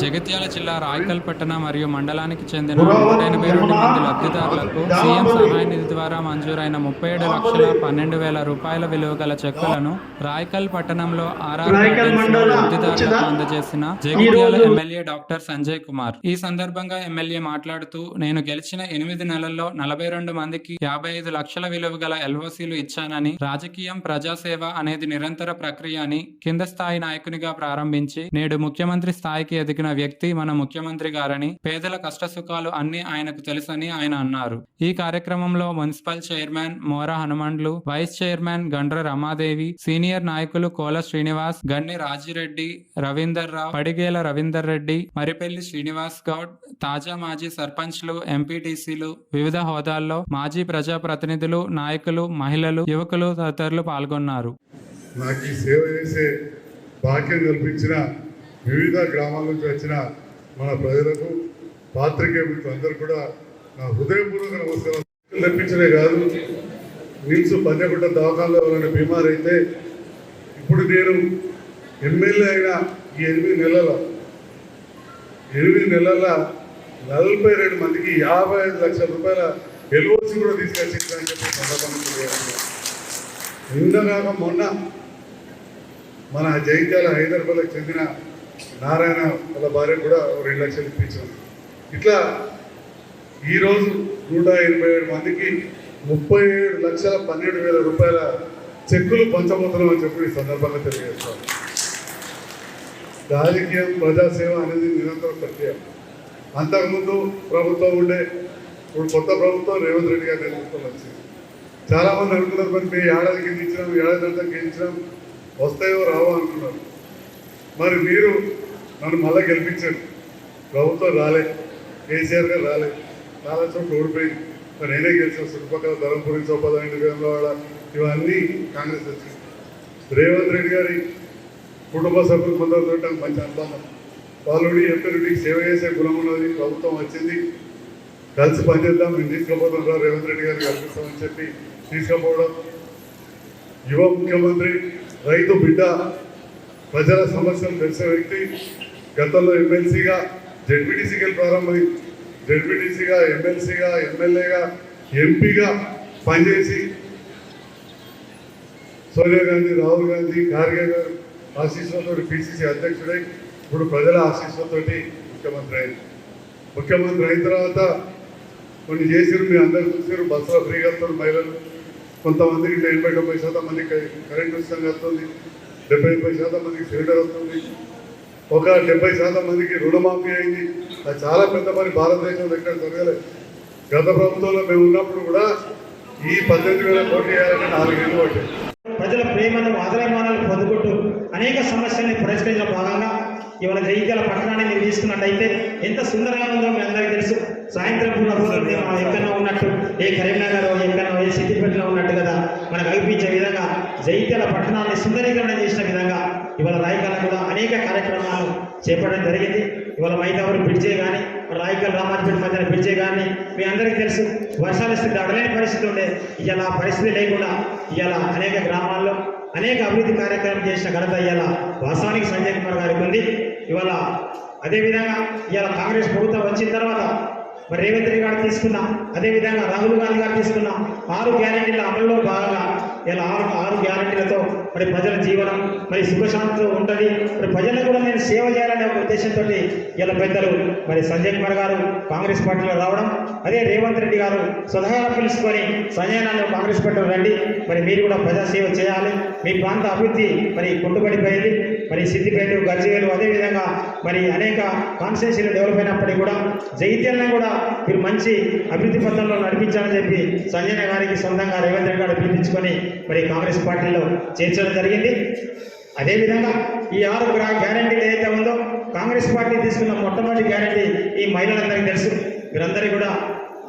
జగిత్యాల జిల్లా రాయకల్ పట్టణ మరియు మండలానికి చెందిన నూట ఎనభై రెండు మంది లబ్ధిదారులకు సీఎం సహాయ నిధి ద్వారా మంజూరైన ముప్పై ఏడు లక్షల పన్నెండు వేల రూపాయల విలువ గల చెక్కులను రాయకల్ పట్టణంలో ఆర్ఆర్ లబ్ధిదారులకు అందజేసిన జగిత్యాల ఎమ్మెల్యే డాక్టర్ సంజయ్ కుమార్. ఈ సందర్భంగా ఎమ్మెల్యే మాట్లాడుతూ నేను గెలిచిన ఎనిమిది నెలల్లో నలభై రెండు మందికి యాభై ఐదు లక్షల విలువ గల ఎల్ఓసీలు ఇచ్చానని రాజకీయం ప్రజాసేవ అనేది నిరంతర ప్రక్రియ అని కింద స్థాయి నాయకునిగా ప్రారంభించి నేడు ముఖ్యమంత్రి స్థాయికి ఎదిగిన వ్యక్తి మన ముఖ్యమంత్రి గారని పేదల కష్టసుఖాలు అన్ని ఆయనకు తెలుసని ఆయన అన్నారు. ఈ కార్యక్రమంలో municipal chairman Mora Hanumandlu vice chairman Gandra Ramadevi senior నాయకులు కోల శ్రీనివాస్ గన్ని రాజిరెడ్డి రవీందర్ రావు పడిగేల రవీందర్ రెడ్డి మరిపెల్లి శ్రీనివాస్ గౌడ్ తాజా మాజీ సర్పంచ్లు ఎంపీటీసీలు వివిధ హోదాల్లో మాజీ ప్రజాప్రతినిధులు నాయకులు మహిళలు యువకులు తదితరులు పాల్గొన్నారు. నాకు సేవ చేసే భాగ్యం కల్పించిన వివిధ గ్రామాల నుంచి వచ్చిన మన ప్రజలకు పాత్రికేయులకు అందరూ కూడా నా హృదయపూర్వక నమస్కారం తెప్పించడే కాదు నిమ్స్ పంజగుట్ట దవాఖానలో ఎవరైనా బీమార్ అయితే ఇప్పుడు నేను ఎమ్మెల్యే అయిన ఈ ఎనిమిది నెలల ఎనిమిది నెలల నలభై రెండు మందికి యాభై ఐదు లక్షల రూపాయల ఎల్ఓసి కూడా తీసుకొచ్చిందని చెప్పి సందర్భంగా తెలియజేస్తున్నాను. నిన్నగాక మొన్న మన జైత్యాల హైదరాబాద్కి చెందిన నారాయణ వాళ్ళ భార్య కూడా రెండు లక్షలు ఇప్పించాం ఇట్లా ఈరోజు నూట ఎనభై ఏడు మందికి ముప్పై ఏడు లక్షల పన్నెండు వేల రూపాయల చెక్కులు పంచబోతున్నాం అని చెప్పి ఈ సందర్భంగా తెలియజేస్తాం. రాజకీయం ప్రజాసేవ అనేది నిరంతర ప్రక్రియ. అంతకుముందు ప్రభుత్వం ఉండే ఇప్పుడు కొత్త ప్రభుత్వం రేవంత్ రెడ్డి గారి నేతృత్వంలో వచ్చింది. చాలా మంది అనుకున్నారు మరి మీ ఏడాది కింద ఇచ్చినాం ఏడాది అంతా గెలిచినాం వస్తాయో రావో అనుకున్నారు. మరి మీరు నన్ను మళ్ళీ గెలిపించారు ప్రభుత్వం రాలే కేసీఆర్ గారు రాలే. చాలా చోట్ల ఓడిపోయింది మరి నేనే గెలిచాను చుట్టుపక్కల ధర్మపురి చౌపదాని వేములవాడ ఇవన్నీ కాంగ్రెస్ వచ్చింది రేవంత్ రెడ్డి గారి కుటుంబ సభ్యులు కొందరితో మంచి అనుబంధం వాళ్ళు ఎంపీ సేవ చేసే గుణం ఉన్నది ప్రభుత్వం వచ్చింది. కలిసి పనిచేద్దాం మేము తీసుకుపోతాం రా రేవంత్ రెడ్డి గారు కల్పిస్తామని చెప్పి తీసుకుపోవడం. యువ ముఖ్యమంత్రి రైతు బిడ్డ ప్రజల సమస్యలు తెలిసే వ్యక్తి గతంలో ఎమ్మెల్సీగా జెడ్పీటీసీకి వెళ్ళి ప్రారంభమై జెడ్పీటీసీగా ఎమ్మెల్సీగా ఎమ్మెల్యేగా ఎంపీగా పనిచేసి సోనియా గాంధీ రాహుల్ గాంధీ ఖార్గే గారు ఆశీస్సులతో పిసిసి అధ్యక్షుడై ఇప్పుడు ప్రజల ఆశీస్సులతోటి ముఖ్యమంత్రి అయింది ముఖ్యమంత్రి అయిన తర్వాత కొన్ని చేసిరు మీరు అందరు చూసారు బస్సులో ఫ్రీగా వస్తారు మహిళలు. కొంతమందికి ఎనభై డెబ్బై శాతం మందికి కరెంట్ ఉచితంగా వస్తుంది. డెబ్బై ఎనభై శాతం మందికి సిలిండర్ వస్తుంది ఒక డెబ్బై శాతం మందికి రుణమాఫీ అయింది. అది చాలా పెద్ద పని భారతదేశంలో ఎక్కడ జరగలేదు గత ప్రభుత్వంలో మేము ఉన్నప్పుడు కూడా ఈ పద్దెనిమిది వేల కోట్లు వేయాలని నాలుగేళ్ళు పట్టింది ప్రజల ప్రేమను ఆదరమానాలు పొందుకుంటూ అనేక సమస్యల్ని పరిష్కరించిన భాగంగా ఇవాళ జైత్యాల పట్టణాన్ని మీరు తీసుకున్నట్టయితే ఎంత సుందరంగా ఉందో మీ అందరికీ తెలుసు. సాయంత్రం పూట ఎక్కడో ఉన్నట్టు ఏ కరీంనగర్ ఎక్కడో ఏ సిద్దిపేటలో ఉన్నట్టు కదా మనకు అనిపించే విధంగా జైత్యాల పట్టణాన్ని సుందరీకరణ చేసిన విధంగా ఇవాళ రాయకాల కూడా అనేక కార్యక్రమాలు చేపట్టడం జరిగింది. ఇవాళ మైదావరి బ్రిడ్జే కానీ రాయకల్ రామాజపేట మధ్యన బ్రిడ్జే కానీ మీ అందరికీ తెలుసు. వర్షాలు వస్తే అడలేని పరిస్థితి ఉండే. ఇలా పరిస్థితి లేకుండా ఇలా అనేక గ్రామాల్లో అనేక అభివృద్ధి కార్యక్రమం చేసిన ఘనత ఇలా వాస్తవానికి సంజయ్ కుమార్ గారికి ఉంది. ఇవాళ అదేవిధంగా ఇవాళ కాంగ్రెస్ ప్రభుత్వం వచ్చిన తర్వాత మరి రేవంత్ రెడ్డి గారు తీసుకున్న అదేవిధంగా రాహుల్ గాంధీ గారు తీసుకున్న ఆరు గ్యారంటీల అమల్లో భాగంగా ఇలా ఆరు ఆరు గ్యారెంటీలతో మరి ప్రజల జీవనం మరి సుఖశాంతితో ఉంటుంది. మరి ప్రజలకు కూడా నేను సేవ చేయాలనే ఒక ఉద్దేశంతో ఇలా పెద్దలు మరి సంజయ్ కుమార్ గారు కాంగ్రెస్ పార్టీలో రావడం అదే రేవంత్ రెడ్డి గారు స్వతహాగా పిలుచుకొని సంజయ్ నాన్న కాంగ్రెస్ పార్టీలో రండి. మరి మీరు కూడా ప్రజాసేవ చేయాలి. మీ ప్రాంత అభివృద్ధి మరి కొట్టుబడిపోయింది మరి సిద్దిపేట గజ్వేలు అదేవిధంగా మరి అనేక కాన్స్టిట్యూన్సీలు డెవలప్ అయినప్పటికీ కూడా జైత్యాలను కూడా మీరు మంచి అభివృద్ధి పథంలో నడిపించాలని చెప్పి సంజయ్ గారికి సొంతంగా రేవంత్ రెడ్డి గారు పిలిపించుకొని మరి కాంగ్రెస్ పార్టీలో చేర్చడం జరిగింది. అదేవిధంగా ఈ ఆరు గ్రా- ఏదైతే ఉందో కాంగ్రెస్ పార్టీ తీసుకున్న మొట్టమొదటి గ్యారెంటీ ఈ మహిళలందరికీ తెలుసు. మీరందరికీ కూడా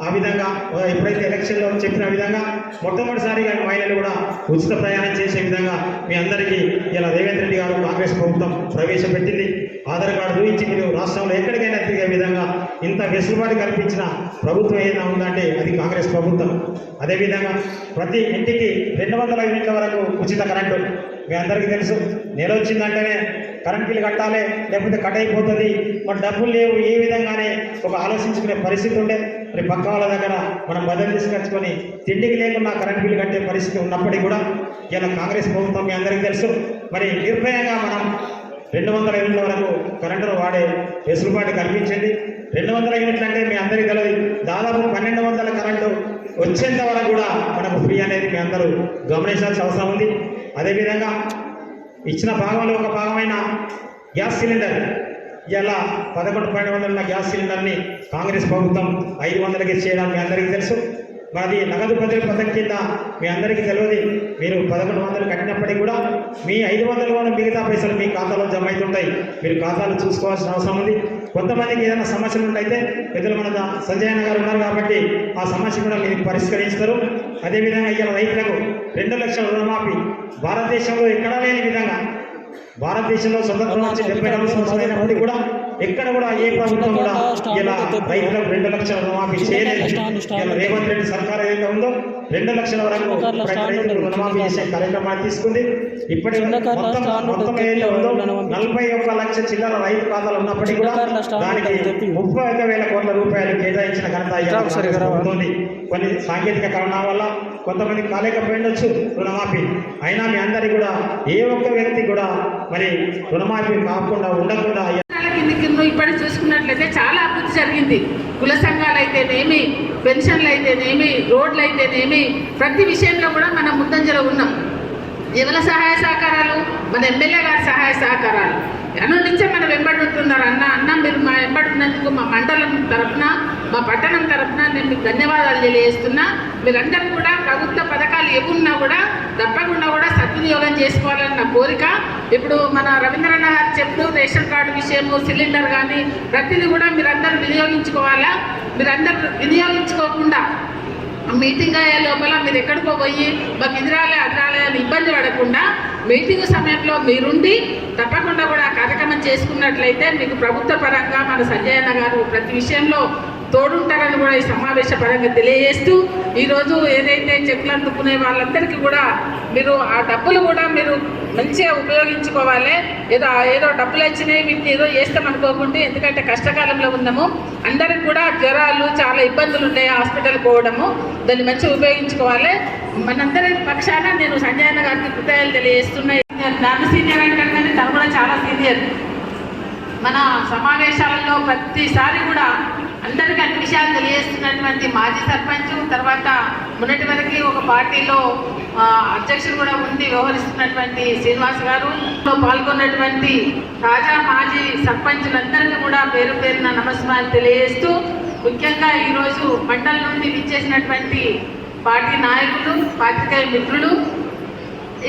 ఆ విధంగా ఎప్పుడైతే ఎలక్షన్లో చెప్పిన విధంగా మొట్టమొదటిసారిగా మహిళలు కూడా ఉచిత ప్రయాణం చేసే విధంగా మీ అందరికీ ఇలా రేవంత్ రెడ్డి గారు కాంగ్రెస్ ప్రభుత్వం ప్రవేశపెట్టింది. ఆధార్ కార్డు చూపించి మీరు రాష్ట్రంలో ఎక్కడికైనా తిరిగే విధంగా ఇంత వెసులుబాటు కల్పించిన ప్రభుత్వం ఏదైనా ఉందంటే అది కాంగ్రెస్ ప్రభుత్వం. అదేవిధంగా ప్రతి ఇంటికి రెండు వందల యూనిట్ల వరకు ఉచిత కరెంటు మీ అందరికీ తెలుసు. నెల వచ్చిందంటేనే కరెంట్ బిల్లు కట్టాలి లేకపోతే కట్ అయిపోతుంది. మరి డబ్బులు లేవు ఏ విధంగానే ఒక ఆలోచించుకునే పరిస్థితి ఉండే. మరి పక్క వాళ్ళ దగ్గర మనం బదులు తీసుకొచ్చుకొని తిండికి లేకుండా కరెంట్ బిల్లు కట్టే పరిస్థితి ఉన్నప్పటికీ కూడా ఇలా కాంగ్రెస్ ప్రభుత్వం మీ అందరికీ తెలుసు. మరి నిర్భయంగా మనం రెండు వందల యూనిట్ల వరకు కరెంటును వాడే వెసులుబాటు కల్పించండి. రెండు వందల యూనిట్లు అంటే మీ అందరికీ తెలియదు. దాదాపు పన్నెండు వందల కరెంటు వచ్చేంత వరకు కూడా మనకు ఫ్రీ అనేది మీ అందరూ గమనించాల్సిన అవసరం ఉంది. అదేవిధంగా ఇచ్చిన భాగంలో ఒక భాగమైన గ్యాస్ సిలిండర్. ఇలా పదకొండు పైన వందల ఉన్న గ్యాస్ సిలిండర్ని కాంగ్రెస్ ప్రభుత్వం ఐదు వందలకి చేయడం మీ అందరికీ తెలుసు. మరి నగదు బదిలీ పథకం కింద మీ అందరికీ తెలియదు. మీరు పదకొండు వందలు కట్టినప్పటికీ కూడా మీ ఐదు వందలు కూడా మిగతా పైసలు మీ ఖాతాలో జమ అవుతుంటాయి. మీరు ఖాతాలు చూసుకోవాల్సిన అవసరం ఉంది. కొంతమందికి ఏదైనా సమస్యలు ఉంటైతే పెద్దలు మన సంజయ్ గారు ఉన్నారు కాబట్టి ఆ సమస్య కూడా మీరు పరిష్కరిస్తారు అదేవిధంగా ఇవాళ రైతులకు రెండు లక్షల రుణమాఫీ. భారతదేశంలో ఎక్కడా లేని విధంగా భారతదేశంలో స్వతంత్రం వచ్చి డెబ్బై నాలుగు సంవత్సరాలు కూడా ఎక్కడ కూడా ఏ ప్రభుత్వం కూడా ఇలా రైతులకు రెండు లక్షల రుణమాఫీ చేయలేదు. ఇలా రేవంత్ రెడ్డి సర్కార్ ఏదైతే ఉందో రెండు లక్షల వరకు రైతులకు రుణమాఫీ చేసే కార్యక్రమాన్ని తీసుకుంది. ఇప్పటి మొత్తం మొత్తం ఏదైతే ఉందో నలభై ఒక్క లక్ష చిల్లర రైతు ఖాతాలు ఉన్నప్పటికీ కూడా దానికి ముప్పై ఒక్క వేల కోట్ల రూపాయలు కేటాయించిన ఘనత ప్రభుత్వంది. కొన్ని సాంకేతిక కారణాల వల్ల కొంతమంది కాలేకపోయిండొచ్చు రుణమాఫీ. అయినా మీ అందరికీ కూడా ఏ ఒక్క వ్యక్తి కూడా మరి రుణమాఫీ కాకుండా ఉండకుండా సంఘాల కింద కింద చూసుకున్నట్లయితే చాలా అభివృద్ధి జరిగింది. కుల సంఘాలు అయితేనేమి పెన్షన్లు అయితేనేమి రోడ్లు అయితేనేమి ప్రతి విషయంలో కూడా మనం ముందంజలో ఉన్నాం. ఎవరి సహాయ సహకారాలు? మన ఎమ్మెల్యే గారి సహాయ సహకారాలు. అను నుంచే మన వెంబడి ఉంటున్నారు. అన్న అన్న మీరు మా వెంబడి ఉన్నందుకు మా మండలం తరఫున మా పట్టణం తరఫున నేను మీకు ధన్యవాదాలు తెలియజేస్తున్నా. మీరందరూ కూడా ప్రభుత్వ పథకాలు ఏమున్నా కూడా తప్పకుండా కూడా సద్వినియోగం చేసుకోవాలని నా కోరిక. ఇప్పుడు మన రవీంద్రనాథ్ గారు చెప్తూ రేషన్ కార్డు విషయము సిలిండర్ కానీ ప్రతిదీ కూడా మీరందరూ వినియోగించుకోవాలా? మీరందరూ వినియోగించుకోకుండా మీటింగ్ అయ్యే లోపల మీరు ఎక్కడికో పోయి మాకు ఇది రాలే అది రాలే అని ఇబ్బంది పడకుండా మీటింగ్ సమయంలో మీరుండి తప్పకుండా కూడా కార్యక్రమం చేసుకున్నట్లయితే మీకు ప్రభుత్వ పరంగా మన సంజయ్ అన్న గారు ప్రతి విషయంలో తోడుంటారని కూడా ఈ సమావేశ పరంగా తెలియజేస్తూ ఈరోజు ఏదైతే చెట్లు అందుకునే వాళ్ళందరికీ కూడా మీరు ఆ డబ్బులు కూడా మీరు మంచిగా ఉపయోగించుకోవాలి. ఏదో ఏదో డబ్బులు వచ్చినాయి వీటిని ఏదో చేస్తాం అనుకోకుండా ఎందుకంటే కష్టకాలంలో ఉన్నాము. అందరికి కూడా జ్వరాలు చాలా ఇబ్బందులు ఉన్నాయి హాస్పిటల్ పోవడము. దాన్ని మంచిగా ఉపయోగించుకోవాలి. మనందరి పక్షాన నేను సంజయ్ గారికి కృతజ్ఞతలు తెలియజేస్తున్నాయి నన్ను సీనియర్ అంటారు కానీ తను కూడా చాలా సీనియర్. మన సమావేశాలలో ప్రతిసారి కూడా అందరికీ అన్ని విషయాలు తెలియజేస్తున్నటువంటి మాజీ సర్పంచ్ తర్వాత మొన్నటి వరకు ఒక పార్టీలో అధ్యక్షుడు కూడా ఉండి వ్యవహరిస్తున్నటువంటి శ్రీనివాస్ గారు. పాల్గొన్నటువంటి తాజా మాజీ సర్పంచులందరికీ కూడా పేరు పేరున నమస్కారాలు తెలియజేస్తూ ముఖ్యంగా ఈరోజు మండలం నుండి విచ్చేసినటువంటి పార్టీ నాయకులు పాత్రికేయ మిత్రులు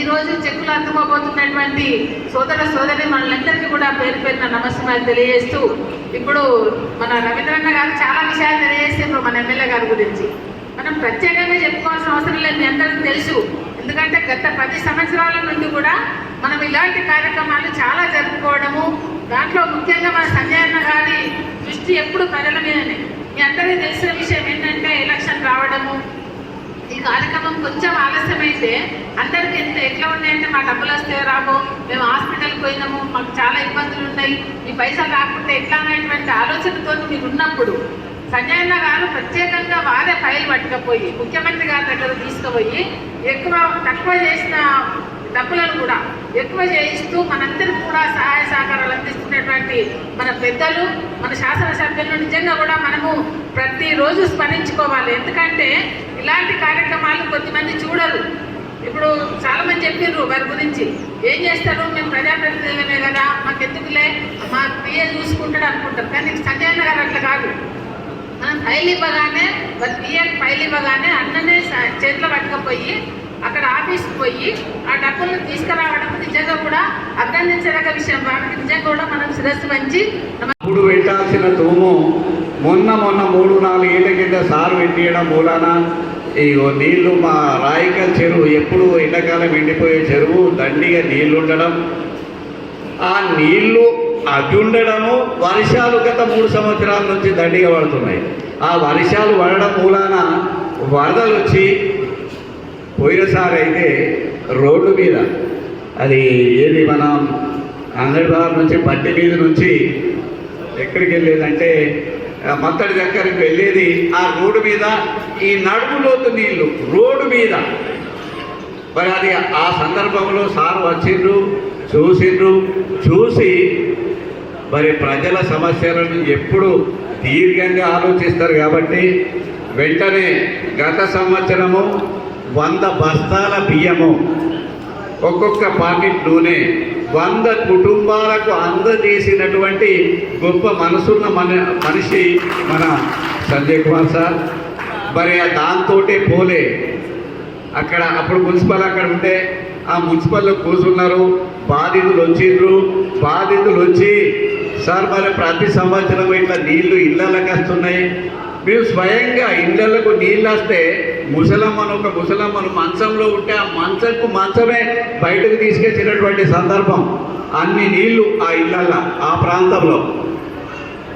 ఈరోజు చెక్కులు అందుకోబోతున్నటువంటి సోదర సోదరి మనందరికీ కూడా పేరు పేరున నమస్కారాలు తెలియజేస్తూ ఇప్పుడు మన రవీంద్రన్న గారు చాలా విషయాలు తెలియజేసారు మన ఎమ్మెల్యే గారి గురించి. మనం ప్రత్యేకంగా చెప్పుకోవాల్సిన అవసరం లేదు మీ అందరికీ తెలుసు. ఎందుకంటే గత పది సంవత్సరాల నుండి కూడా మనం ఇలాంటి కార్యక్రమాలు చాలా జరుపుకోవడము దాంట్లో ముఖ్యంగా మన సంజయ్ అన్న గారి దృష్టి ఎప్పుడు ప్రజల మీదనే మీ అందరికీ తెలిసిన విషయం ఏంటంటే ఎలక్షన్ రావడము. ఈ కార్యక్రమం కొంచెం ఆలస్యమైతే ఎట్లా ఉన్నాయంటే మా డబ్బులు వస్తే రాబో మేము హాస్పిటల్కి పోయినాము మాకు చాలా ఇబ్బందులు ఉన్నాయి ఈ పైసలు రాకుంటే ఎట్లా అనేటువంటి ఆలోచనతో మీరు ఉన్నప్పుడు సంజయన్న గారు ప్రత్యేకంగా వారే ఫైల్ పట్టుకపోయి ముఖ్యమంత్రి గారి దగ్గర తీసుకుపోయి ఎక్కువ తక్కువ చేసిన డబ్బులను కూడా ఎక్కువ చేయిస్తూ మనందరికి కూడా సహాయ సహకారాలు అందిస్తున్నటువంటి మన పెద్దలు మన శాసనసభ్యులు నిజంగా కూడా మనము ప్రతిరోజు స్మరించుకోవాలి. ఎందుకంటే ఇలాంటి కార్యక్రమాలు కొద్దిమంది చూడరు. ఇప్పుడు చాలా మంది చెప్పారు వారి గురించి. ఏం చేస్తారు? మేము ప్రజాప్రతినిధులమే కదా. మాకు ఎందుకులే మా పిఏ చూసుకుంటాడు అనుకుంటారు. కానీ సంజయన్న గారు అట్లా కాదు. మనం ఫైల్ ఇవ్వగానే వారి పిఏ ఫైల్ ఇవ్వగానే అన్ననే చేతిలో పట్టుకపోయి అక్కడ ఆఫీస్కి పోయి ఆ డబ్బులను తీసుకురావడం నిజంగా కూడా అభినందించదగ్గ విషయం. కాబట్టి నిజంగా కూడా మనం శిరస్సు మంచి ఇప్పుడు పెట్టాల్సిన తూము మొన్న మొన్న మూడు నాలుగు ఏళ్ళ కింద సారు పెట్టియడం మూలానా? ఇగో నీళ్ళు మా రాయికల్ చెరువు ఎప్పుడు ఎండాకాలం ఎండిపోయే చెరువు దండిగా నీళ్ళు ఉండడం ఆ నీళ్ళు అవి ఉండడము వర్షాలు గత మూడు సంవత్సరాల నుంచి దండిగా పడుతున్నాయి. ఆ వర్షాలు పడడం మూలాన వరదలు వచ్చి పోయినసారి అయితే రోడ్డు మీద అది ఏది మనం అంగడి నుంచి బట్టి మీద నుంచి ఎక్కడికి వెళ్ళేదంటే మత్తడి దగ్గరికి వెళ్ళేది ఆ రోడ్డు మీద ఈ నడుములోతు నీళ్ళు రోడ్డు మీద. మరి అది ఆ సందర్భంలో సార్ వచ్చిండ్రు చూసిండ్రు చూసి మరి ప్రజల సమస్యలను ఎప్పుడు దీర్ఘంగా ఆలోచిస్తారు కాబట్టి వెంటనే గత సంవత్సరము వంద బస్తాల బియ్యము ఒక్కొక్క పాకెట్ నూనె వంద కుటుంబాలకు అందజేసినటువంటి గొప్ప మనసున్న మన మనిషి మన సంజయ్ కుమార్ సార్. మరి దాంతోటే పోలే. అక్కడ అప్పుడు మున్సిపల్ అక్కడ ఉంటే ఆ మున్సిపల్లో కూర్చున్నారు. బాధితులు వచ్చిండ్రు బాధితులు వచ్చి సార్ మరి ప్రతి సంవత్సరం ఇట్లా నీళ్ళు ఇళ్ళకి వస్తున్నాయి. మేము స్వయంగా ఇళ్ళకు నీళ్ళు వస్తే ముసలమ్మను ఒక ముసలమ్మను మంచంలో ఉంటే ఆ మంచంకు మంచమే బయటకు తీసుకొచ్చినటువంటి సందర్భం. అన్ని నీళ్ళు ఆ ఇళ్ళల్లో ఆ ప్రాంతంలో.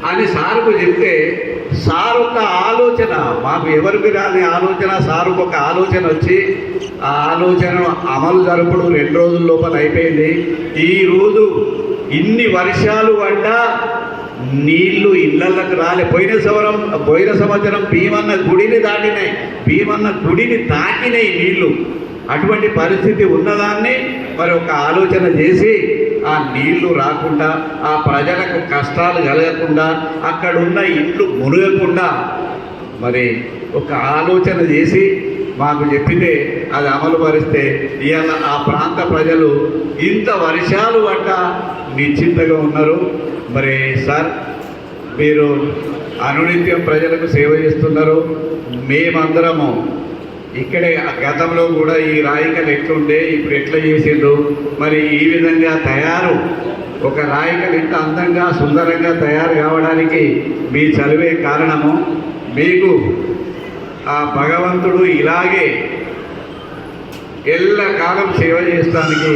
అని సార్కు చెప్తే సార్ ఒక ఆలోచన మాకు ఎవరికి రాని ఆలోచన సార్కు ఒక ఆలోచన వచ్చి ఆ ఆలోచన అమలు జరుపుడు రెండు రోజుల లోపల అయిపోయింది. ఈరోజు ఇన్ని వర్షాలు పడ్డ నీళ్ళు ఇళ్ళకు రాలే. పోయిన సంవరం పోయిన సంవత్సరం భీమన్న గుడిని దాటినాయి. భీమన్న గుడిని తాకినాయి నీళ్ళు. అటువంటి పరిస్థితి ఉన్నదాన్ని మరి ఒక ఆలోచన చేసి ఆ నీళ్ళు రాకుండా ఆ ప్రజలకు కష్టాలు కలగకుండా అక్కడున్న ఇల్లు మునగకుండా మరి ఒక ఆలోచన చేసి మాకు చెప్పితే అది అమలు పరిస్తే ఇవాళ ఆ ప్రాంత ప్రజలు ఇంత వర్షాలు పడ్డ నిశ్చింతగా ఉన్నారు. మరి సార్ మీరు అనునిత్యం ప్రజలకు సేవ చేస్తున్నారు. మేమందరము ఇక్కడే గతంలో కూడా ఈ రాయికలు ఎట్లుండే ఇప్పుడు ఎట్లా చేసిండ్రు? మరి ఈ విధంగా తయారు ఒక రాయికలు ఇంత అందంగా సుందరంగా తయారు కావడానికి మీ చదివే కారణము. మీకు ఆ భగవంతుడు ఇలాగే ఎల్ల కాలం సేవ చేస్తానికి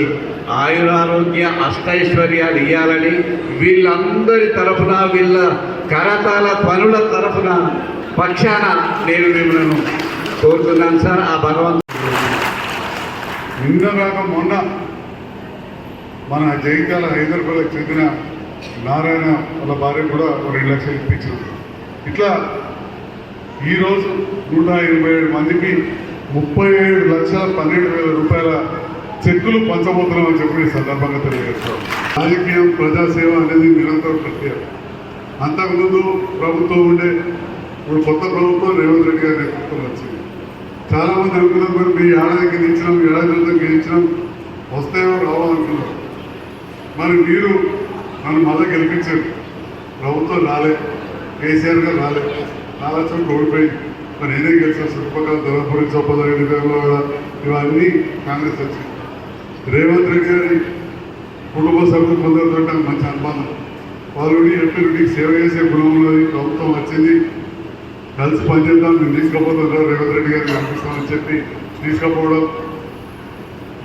ఆయురారోగ్య అష్టైశ్వర్యాలు ఇవ్వాలని వీళ్ళందరి తరఫున వీళ్ళ కరతాల పనుల తరఫున పక్షాన నేను మిమ్మల్ని కోరుతున్నాను సార్ ఆ భగవంతుడు. నిన్న కాక మొన్న మన జైత్యాల హైదరాబాద్కి చెందిన నారాయణ వాళ్ళ భార్య కూడా ఒక రెండు లక్షలు ఇప్పించారు. ఇట్లా ఈరోజు నూట ఎనభై ఏడు మందికి ముప్పై ఏడు లక్షల పన్నెండు వేల రూపాయల చెక్కులు పంచబోతున్నామని చెప్పి ఈ సందర్భంగా తెలియజేస్తాం. రాజకీయం ప్రజాసేవ అనేది నిరంతర ప్రక్రియ. అంతకుముందు ప్రభుత్వం ఉండే ఇప్పుడు కొత్త ప్రభుత్వం రేవంత్ రెడ్డి గారి నేతృత్వం వచ్చింది. చాలామంది అనుకున్నారు మరి మీ ఏడాదికి ఇచ్చినాం ఏడాది రోజులకి ఇచ్చినాం వస్తేవో రావో అనుకున్నారు. మరి మీరు నన్ను మళ్ళీ గెలిపించారు. ప్రభుత్వం రాలే కేసీఆర్ గారు రాలే. నాలుగు చోట్ల ఓడిపోయింది మరి నేనే గెలిచాను చుట్టుపక్కల ధర్మపురి చొప్పదగిన ఎన్నికల్లో ఇవన్నీ కాంగ్రెస్ వచ్చింది. రేవంత్ రెడ్డి గారి కుటుంబ సభ్యులు కొందరితో నాకు మంచి అనుబంధం. వాళ్ళు చెప్పారు సేవ చేసే గుణంలో ప్రభుత్వం వచ్చింది. కలిసి పనిచేద్దాం నేను తీసుకుపోతున్నారు రేవంత్ రెడ్డి గారిని కనిపిస్తామని చెప్పి తీసుకుపోవడం.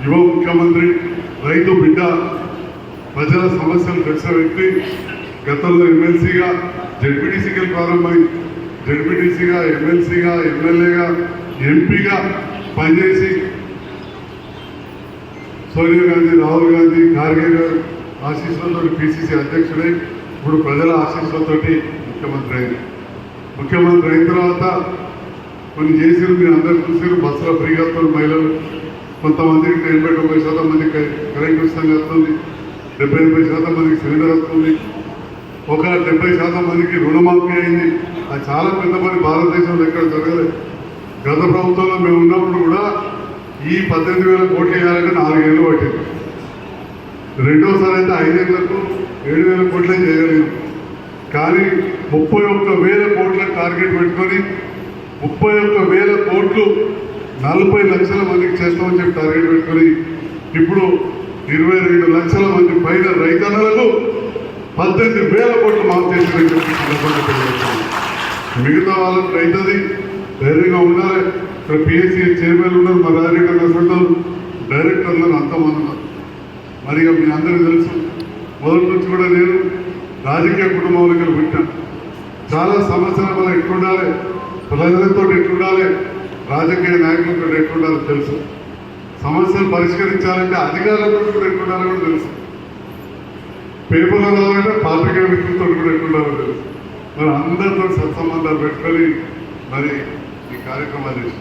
యువ ముఖ్యమంత్రి రైతు బిడ్డ ప్రజల సమస్యలు తెలిసిన వ్యక్తి గతంలో ఎమ్మెల్సీగా జడ్పీటీసీకి ప్రారంభమైంది. జడ్పీటీసీగా ఎమ్మెల్సీగా ఎమ్మెల్యేగా ఎంపీగా పనిచేసి సోనియా గాంధీ రాహుల్ గాంధీ ఖార్గే గారు ఆశీస్సులతో పిసిసి అధ్యక్షుడై. ఇప్పుడు ప్రజల ఆశీస్సులతోటి ముఖ్యమంత్రి అయింది. ముఖ్యమంత్రి అయిన తర్వాత కొన్ని చేసిరు మీరు అందరు చూసారు బస్సులో ఫ్రీగా వస్తున్నారు మహిళలు. కొంతమందికి ఎనభై తొంభై శాతం మందికి కరెంట్ ఉచితంగా వస్తుంది. డెబ్బై ఎనభై శాతం మందికి సిలిండర్ వస్తుంది. ఒక డెబ్బై శాతం మందికి రుణమాఫీ అయింది. అది చాలా పెద్ద పని. భారతదేశంలో ఎక్కడ జరగలేదు గత ప్రభుత్వంలో మేము ఉన్నప్పుడు కూడా ఈ పద్దెనిమిది వేల కోట్లు వేయాలంటే నాలుగేళ్ళు పట్టింది. రెండోసారి అయితే ఐదేళ్ళకు ఏడు వేల కోట్లే చేయగలిగాం కానీ ముప్పై ఒక్క వేల కోట్ల టార్గెట్ పెట్టుకొని ముప్పై ఒక్క వేల కోట్లు నలభై లక్షల మందికి చేస్తామని చెప్పి టార్గెట్ పెట్టుకొని ఇప్పుడు ఇరవై రెండు లక్షల మంది పైన రైతన్నలకు పద్దెనిమిది వేల కోట్లు మాఫ్ చేసిన మిగతా వాళ్ళకి అవుతుంది. ధైర్యంగా ఉండాలి. ఇక్కడ పిఎస్సీ చైర్మన్ ఉన్నారు మా రాజరెడ్డి హాస్పిటల్ డైరెక్టర్లను అంతమంది ఉన్నారు మరి మీ అందరికీ తెలుసు. మొదటి నుంచి కూడా నేను రాజకీయ కుటుంబంలో పెట్టాను పుట్టాను. చాలా సమస్యలు మనం ఎట్లుండాలి ప్రజలతో ఎట్లుండాలి రాజకీయ నాయకులతో ఎట్లుండాలో తెలుసు. సమస్యలు పరిష్కరించాలంటే అధికారులతో కూడా ఎట్లుండాలో కూడా తెలుసు. పేపర్లో రావాలంటే పాత్రికేయ మిత్రులతో కూడా ఎక్కువ తెలుసు మరి అందరితో సత్సంబంధాలు పెట్టుకొని మరి ఈ కార్యక్రమాలు చేసి.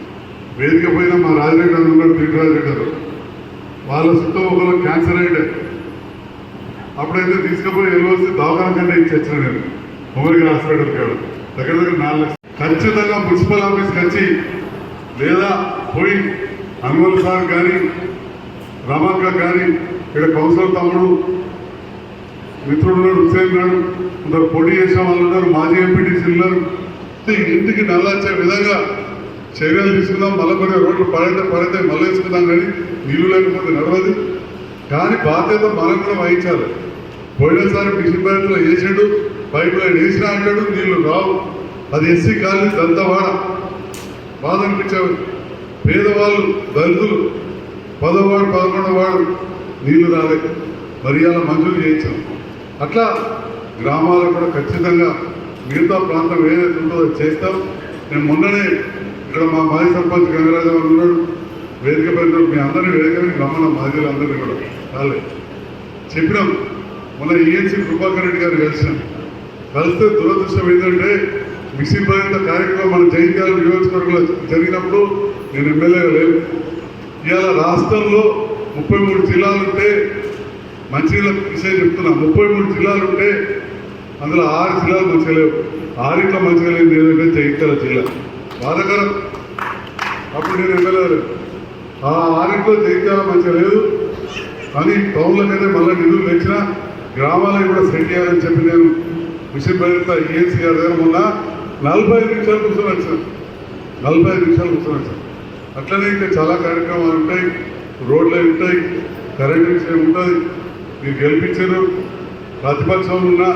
వేదిక పైన మా రాజరెడ్డి గారు ఉన్నారు తిరుగు గారు వాళ్ళ చుట్టూ ఒకరు క్యాన్సర్ అయ్యాడు. అప్పుడైతే తీసుకుపోయి వెళ్ళవలసి దవాఖాన కంటే ఇచ్చి నేను. ఉమరికి హాస్పిటల్ కాదు దగ్గర దగ్గర నాలుగు లక్షలు ఖచ్చితంగా మున్సిపల్ ఆఫీస్కి వచ్చి లేదా పోయి హనుమల్ సార్ కానీ రమక్క కానీ ఇక్కడ కౌన్సిలర్ తమ్ముడు మిత్రుడు ఉన్నాడు హుసేన్ ఉన్నాడు కొందరు పోటీ చేసిన వాళ్ళు ఉన్నారు మాజీ ఎంపీటీసీ ఉన్నారు. ఇంటికి నల్లార్చే విధంగా చర్యలు తీసుకుందాం మళ్ళీ కొన్ని రోడ్లు పడితే పడితే మళ్ళీ వేసుకుందాం కానీ నీళ్ళు లేకపోతే నడవదు. కానీ బాధ్యత మనం కూడా వహించాలి. పోయినసారి మిషన్ బ్యాంకులో వేసాడు పైప్ లైన్ వేసినా అంటాడు నీళ్ళు రావు. అది ఎస్సీ కాలనీ దంతవాడ. బాధ అనిపించాము పేదవాళ్ళు దళితులు పదవాడు పదకొండవ వాడు నీళ్ళు రాలేదు. మర్యాద మంజూరు చేయించాం. అట్లా గ్రామాలకు కూడా ఖచ్చితంగా మిగతా ప్రాంతం ఏదైతే ఉంటుందో అది చేస్తాం. నేను మొన్ననే ఇక్కడ మా మాజీ సర్పంచ్ గంగరాజు గారు ఉన్నాడు. వేదిక పైన మీ అందరినీ వేదిక మీద రమ్మన్న మాజీలు అందరినీ కూడా రాలే. చెప్పినాం. మొన్న ఈఎన్సీ కృపాకర్ రెడ్డి గారు కలిసినాం. కలిస్తే దురదృష్టం ఏంటంటే మిషన్ భరిత కార్యక్రమం మన జైత్యాల నియోజకవర్గంలో జరిగినప్పుడు నేను ఎమ్మెల్యేగా లేను. ఇవాళ రాష్ట్రంలో ముప్పై మూడు జిల్లాలుంటే మంచిర్యాల విషయం చెప్తున్నా. ముప్పై మూడు జిల్లాలు ఉంటే అందులో ఆరు జిల్లాలు మంచిగా లేవు. ఆరిట్లో మంచిగా లేదు ఏదంటే జైత్యాల జిల్లా. బాధకరం. అప్పుడు నేను ఎమ్మెల్యే ఆ ఆరింట్లో జైత్యాల మంచిగా లేదు. కానీ టౌన్లకైతే మళ్ళీ నిధులు తెచ్చినా గ్రామాలకు కూడా సెట్ చేయాలని చెప్పి నేను మిషన్ భరిత ఈఎన్సీ గారి దగ్గర మొన్న నలభై ఐదు నిమిషాలు కూర్చొని సార్ నలభై ఐదు నిమిషాలు కూర్చొని సార్ అట్లనే ఇంకా చాలా కార్యక్రమాలు ఉంటాయి. రోడ్లు ఉంటాయి. కరెంట్ విషయం ఉంటుంది. మీరు గెలిపించారు ప్రతిపక్షంలో ఉన్నా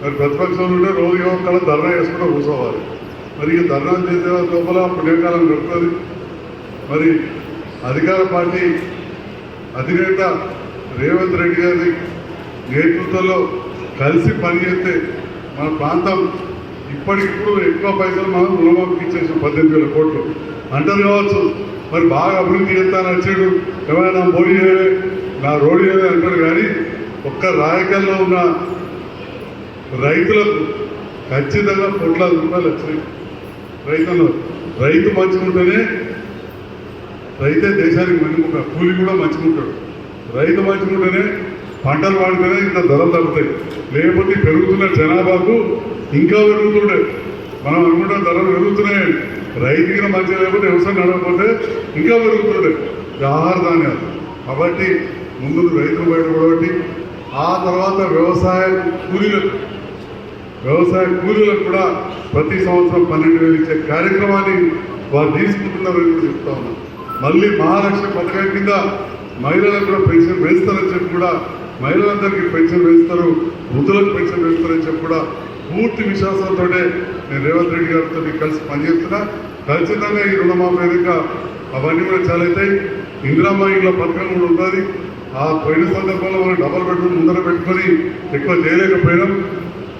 మరి ప్రతిపక్షంలో ఉంటే రోజు ఒక్కడ ధర్నా చేసుకుంటూ కూర్చోవాలి. మరి ఈ ధర్నా చేసే లోపల పుణ్యకాలం దొరుకుతుంది మరి అధికార పార్టీ అధినేత రేవంత్ రెడ్డి గారి నేతృత్వంలో కలిసి పనిచేస్తే మన ప్రాంతం ఇప్పటికిప్పుడు ఎక్కువ పైసలు మనం రుణమాఫీ ఇచ్చేసాం పద్దెనిమిది వేల కోట్లు. అంటారు కావచ్చు మరి బాగా అభివృద్ధి చేస్తానని వచ్చాడు. ఏమైనా మోడీ నా రోడ్డు చేయలే అంటారు కానీ ఒక్క రాయకల్లో ఉన్న రైతులకు ఖచ్చితంగా కోట్లాది రూపాయలు వచ్చినాయి. రైతులు రైతు మంచుకుంటేనే రైతే దేశానికి మంచిగా కూలి కూడా మంచుకుంటాడు రైతు మంచిగా ఉంటేనే పంటలు వాడితేనే ఇంత ధరలు తగ్గుతాయి. లేకపోతే పెరుగుతున్న జనాభాకు ఇంకా పెరుగుతుండే మనం అనుకుంటాం ధరలు పెరుగుతున్నాయి. రైతుకి మంచి లేకపోతే వ్యవసాయం నడవకపోతే ఇంకా పెరుగుతుండే ఆహార ధాన్యాలు కాబట్టి ముందు రైతులు బయట ఆ తర్వాత వ్యవసాయ కూలీలకు వ్యవసాయ కూలీలకు కూడా ప్రతి సంవత్సరం పన్నెండు వేలు ఇచ్చే కార్యక్రమాన్ని వారు తీసుకుంటున్నారని కూడా చెప్తా ఉన్నాం. మళ్ళీ మహాలక్ష్మి పథకం కింద మహిళలకు కూడా పెన్షన్ వేస్తారని చెప్పి కూడా మహిళలందరికీ పెన్షన్ వేస్తారు వృద్ధులకు పెన్షన్ వేస్తారని చెప్పి కూడా పూర్తి విశ్వాసంతో నేను రేవంత్ రెడ్డి గారితో కలిసి పనిచేస్తున్నా. ఖచ్చితంగా ఈ రుణమాఫీ వేదిక అవన్నీ కూడా చాలా అవుతాయి ఇందిరామ్మ ఇంట్లో పథకం కూడా ఉంటుంది ఆ పోయిన సందర్భంలో మనం డబల్ బెడ్రూమ్ ముందర పెట్టుకొని ఎక్కువ చేయలేకపోయినాం.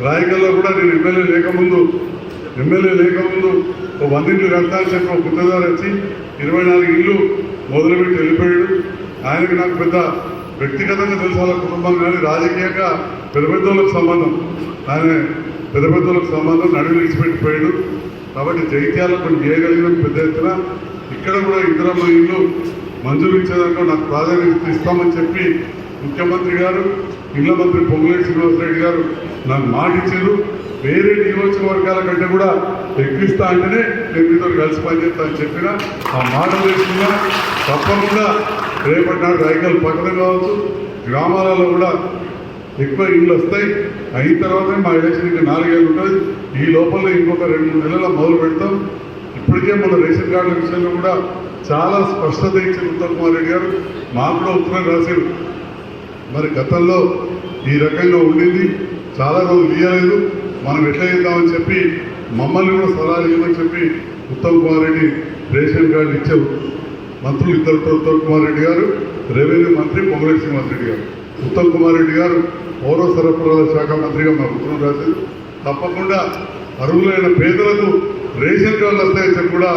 రాయకల్లో కూడా నేను ఎమ్మెల్యే లేకముందు ఎమ్మెల్యే లేకముందు ఒక వందింటి ఇండ్లు కడతానని చెప్పి ఒక గుత్తదారు వచ్చి ఇరవై నాలుగు ఇల్లు మొదలుపెట్టి వెళ్ళిపోయాడు. ఆయనకి నాకు పెద్ద వ్యక్తిగతంగా తెలుసు వాళ్ళ కుటుంబం కానీ రాజకీయంగా పెద్ద పెద్దోళ్ళకి సంబంధం. ఆయన పెద్ద పెద్దోళ్ళకి సంబంధం నడుము విడిచిపెట్టిపోయాడు. కాబట్టి జైత్యాలు కొన్ని చేయగలిగిన పెద్ద ఎత్తున. ఇక్కడ కూడా ఇద్దరమ్మ ఇల్లు మంజూరు ఇచ్చేదాకా నాకు ప్రాధాన్యత ఇస్తామని చెప్పి ముఖ్యమంత్రి గారు ఇళ్ళ మంత్రి పొంగులేటి శ్రీనివాసరెడ్డి గారు నాకు మాట ఇచ్చారు. వేరే నియోజకవర్గాల కంటే కూడా ఎక్కిస్తా అంటేనే నేను మీతో కలిసి పనిచేస్తా అని చెప్పిన ఆ మాట లేకుండా తప్పకుండా రేపటి నాడు రైకల్ పక్కన కావచ్చు గ్రామాలలో కూడా ఎక్కువ ఇళ్ళు వస్తాయి. అయిన తర్వాతనే మా ఎలక్షన్ ఇంకా నాలుగేళ్ళు ఉంటుంది. ఈ లోపల ఇంకొక రెండు మూడు నెలల మొదలు పెడతాం. ఇప్పటికే మన రేషన్ కార్డుల విషయంలో కూడా చాలా స్పష్టత ఇచ్చిన ఉత్తమ్ కుమార్ రెడ్డి గారు. మాకు కూడా ఉత్తరం రాశారు మరి గతంలో ఈ రకంగా ఉండింది. చాలా రోజులు ఇయ్యలేదు. మనం ఎట్లా చేద్దామని చెప్పి మమ్మల్ని కూడా సలహాలు ఇవ్వమని చెప్పి ఉత్తమ్ కుమార్ రెడ్డి రేషన్ కార్డు ఇచ్చారు. మంత్రులు ఇద్దరు ఉత్తమ్ కుమార్ రెడ్డి గారు రెవెన్యూ మంత్రి పొంగులేటి శ్రీనివాస్ రెడ్డి గారు. ఉత్తమ్ కుమార్ రెడ్డి గారు పౌర సరఫరాల శాఖ మంత్రిగా మా ఉత్తరం రాశారు తప్పకుండా అర్హులైన పేదలకు రేషన్ కార్డులు వస్తాయని చెప్పి కూడా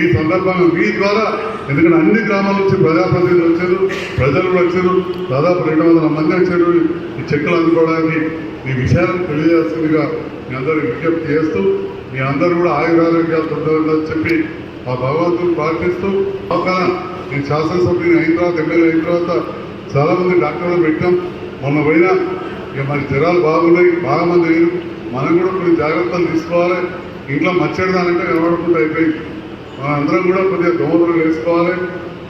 ఈ సందర్భంగా మీ ద్వారా ఎందుకంటే అన్ని గ్రామాల నుంచి ప్రజాప్రతినిధులు వచ్చారు ప్రజలు కూడా వచ్చారు దాదాపు రెండు వందల మంది వచ్చారు. ఈ చెక్కులు అందుకోవడానికి ఈ విషయాలను తెలియజేస్తుందిగా మీ అందరూ విజ్ఞప్తి చేస్తూ మీ అందరూ కూడా ఆయురారోగ్యాలు ఉండాలని చెప్పి ఆ భగవంతుని ప్రార్థిస్తూ పక్కన నేను శాసనసభ్యుని అయిన తర్వాత ఎమ్మెల్యే అయిన తర్వాత చాలామంది డాక్టర్లు పెట్టాం. మొన్న పోయినా ఇక మరి జ్వరాలు బాగున్నాయి బాగా మంది లేరు మనం కూడా కొన్ని జాగ్రత్తలు తీసుకోవాలి. ఇంట్లో మచ్చడిదానంటే కనబడకుండా అయిపోయింది. మనం అందరం కూడా కొద్దిగా దోమలు వేసుకోవాలి.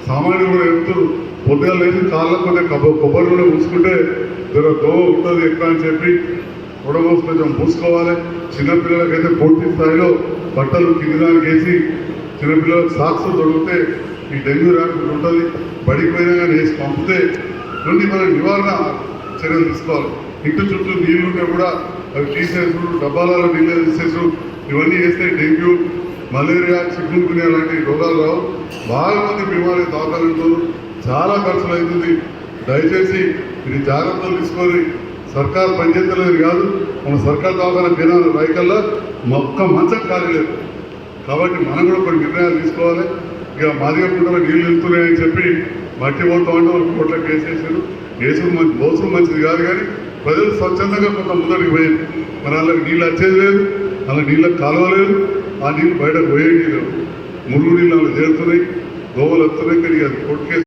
సామాన్యులు కూడా చెప్తారు పొద్దుగా లేదు కాళ్ళకు కొద్దిగా కొబ్బ కొబ్బరి కూడా పూసుకుంటే జర దోమ ఉంటుంది ఎక్కువ అని చెప్పి ఉడమోసు కొంచెం పూసుకోవాలి. చిన్నపిల్లలకైతే పూర్తి స్థాయిలో బట్టలు కింది దానికి వేసి చిన్నపిల్లలకు సాక్స్ దొరికితే ఈ డెంగ్యూ రాకుండా ఉంటుంది. బడికి పోయినా కానీ వేసి పంపితే నుండి మనం నివారణ చర్యలు తీసుకోవాలి. ఇంటి చుట్టూ నీళ్ళు ఉంటే కూడా అవి తీసేసు డబ్బాలలో నీళ్ళు తీసేసు ఇవన్నీ చేస్తే డెంగ్యూ మలేరియా చిక్కుకునే గునియా లాంటి రోగాలు రావు. బాగా మంది బీమారీ దవాఖానంటారు చాలా ఖర్చులు అవుతుంది దయచేసి ఇది జాగ్రత్తలు తీసుకొని సర్కార్ పనిచేస్తలేదు కాదు. మన సర్కార్ దవాఖాన జనాలు రైకల్లా మొక్క మంచం కాలేదు కాబట్టి మనం కూడా కొన్ని నిర్ణయాలు తీసుకోవాలి. ఇక మాదిగ పుట్టలో నీళ్ళు వెళ్తున్నాయని చెప్పి మట్టి పోతాం అంటే వాళ్ళు కోట్లకు వేసేసారు వేసుడు మంచి మోసం మంచిది కాదు కానీ ప్రజలు స్వచ్ఛందంగా కొంత ముందరికి పోయింది మరి వాళ్ళకి నీళ్ళు వచ్చేది లేదు అలా నీళ్ళకి కాలువ లేదు ఆ నీళ్ళు బయటకు పోయేది లేదు మురుగు నీళ్ళు అలా చేరుతున్నాయి దోమలు వస్తున్నాయి కానీ అది కొట్టుకే